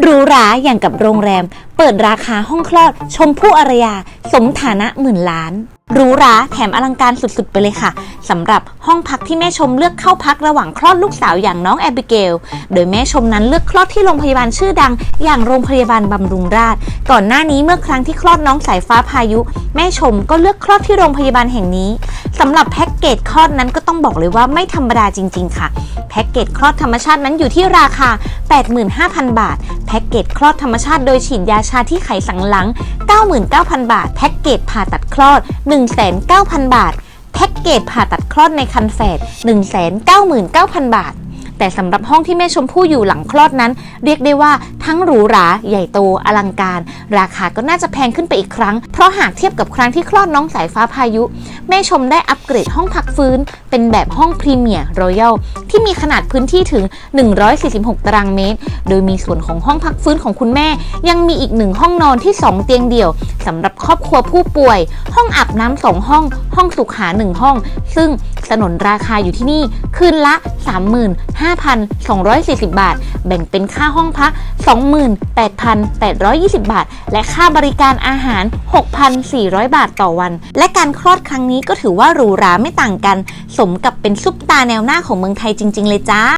หรูหราอย่างกับโรงแรม เปิดราคาห้องคลอด ชมพู่อารยา สมฐานะหมื่นล้านหรูหราแถมอลังการสุดๆ ไปเลยค่ะสำหรับห้องพักที่แม่ชมเลือกเข้าพักระหว่างคลอดลูกสาวอย่างน้องแอบิเกล โดยแม่ชมนั้นเลือกคลอดที่โรงพยาบาลชื่อดัง อย่างโรงพยาบาลบำรุงราษฎร์ก่อนหน้านี้เมื่อครั้งที่คลอดน้องสายฟ้าพายุ แม่ชมก็เลือกคลอดที่โรงพยาบาลแห่งนี้ สำหรับแพ็กเกจคลอดนั้นก็ต้องบอกเลยว่าไม่ธรรมดาจริง ๆ ค่ะ แพ็กเกจคลอดธรรมชาตินั้นอยู่ที่ราคา 85,000 บาท แพ็กเกจคลอดธรรมชาติโดยฉีดยาชาที่ไขสันหลัง 99,000 บาท แพ็กเกจผ่าตัดคลอด 1,900 0 บาท แพ็กเกจผ่าตัดคลอดในคันแฝด199,000 บาท แต่สำหรับห้องที่แม่ชมพู่อยู่หลังคลอดนั้น เรียกได้ว่าทั้งหรูหราใหญ่โตอลังการ ราคาก็น่าจะแพงขึ้นไปอีกครั้ง เพราะหากเทียบกับครั้งที่คลอดน้องสายฟ้าพายุ แม่ชมได้อัปเกรดห้องพักฟื้น เป็นแบบห้องพรีเมียร์รอยัลที่มีขนาดพื้นที่ถึง 146 ตารางเมตร โดยมีส่วนของห้องพักฟื้นของคุณแม่ ยังมีอีกหนึ่งห้องนอนที่ 2 เตียงเดี่ยวสำหรับครอบครัวผู้ป่วย ห้องอาบน้ำสองห้อง ห้องสุขาหนึ่งห้อง ซึ่งสนนราคาอยู่ที่นี่คืนละ 35,240 บาท แบ่งเป็นค่าห้องพัก 28,820 บาท และค่าบริการอาหาร 6,400 บาทต่อวัน และการคลอดครั้งนี้ก็ถือว่าหรูหราไม่ต่างกัน สมกับเป็นซุปตาแนวหน้าของเมืองไทยจริง ๆ เลยจ้า